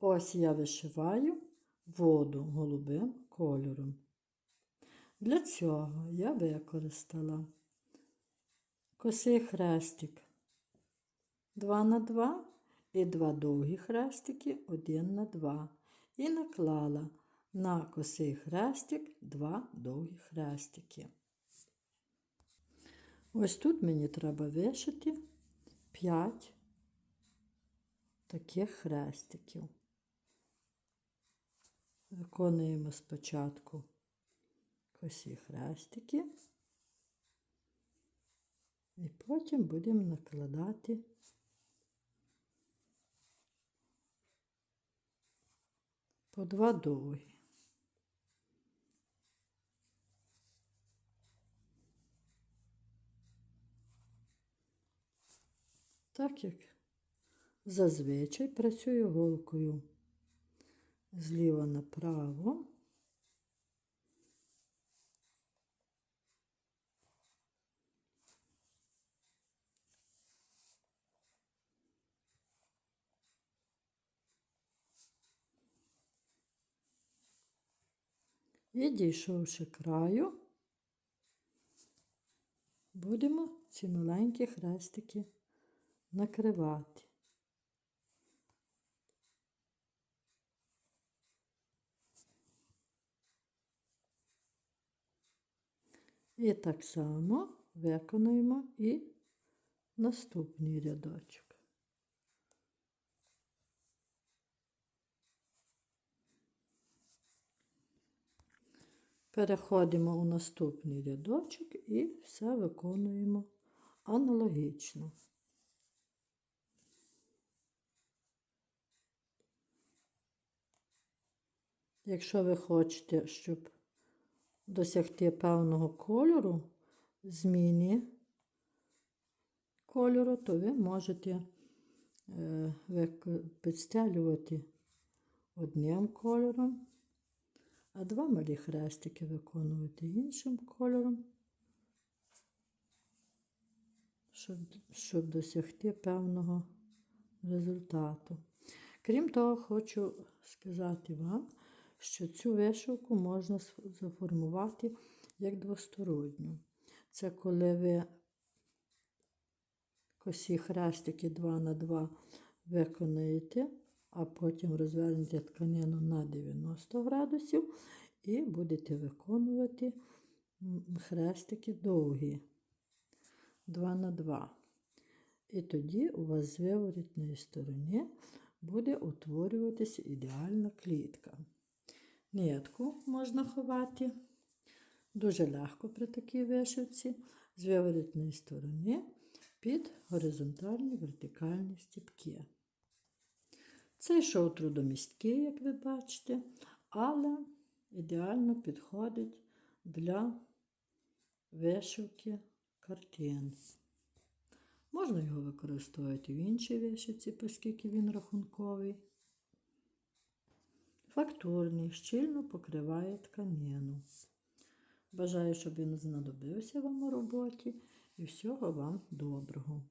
Ось я вишиваю воду голубим кольором. Для цього я використала косий хрестик 2 на 2 і два довгі хрестики 1 на 2. І наклала на косий хрестик два довгі хрестики. Ось тут мені треба вишити 5 таких хрестиків. Виконуємо спочатку косі хрестики, і потім будемо накладати по два довгі. Так як зазвичай працюю голкою зліва направо. І дійшовши краю, будемо ці маленькі хрестики накривати. І так само виконуємо і наступний рядочок. Переходимо у наступний рядочок і все виконуємо аналогічно. Якщо ви хочете, щоб досягти певного кольору, зміни кольору, то ви можете е, підстелювати одним кольором, а два малі хрестики виконувати іншим кольором, щоб, щоб досягти певного результату. Крім того, хочу сказати вам, що цю вишивку можна заформувати як двосторонню. Це коли ви косі хрестики 2 на 2 виконаєте, а потім розвернете тканину на 90 градусів і будете виконувати хрестики довгі 2 на 2. І тоді у вас з виворітної сторони буде утворюватися ідеальна клітка. Нитку можна ховати дуже легко при такій вишивці з виворітної сторони під горизонтальні вертикальні стіпки. Цей шов трудомісткий, як ви бачите, але ідеально підходить для вишивки картин. Можна його використовувати в іншій вишивці, оскільки він рахунковий. Фактурний, щільно покриває тканину. Бажаю, щоб він знадобився вам у роботі і всього вам доброго.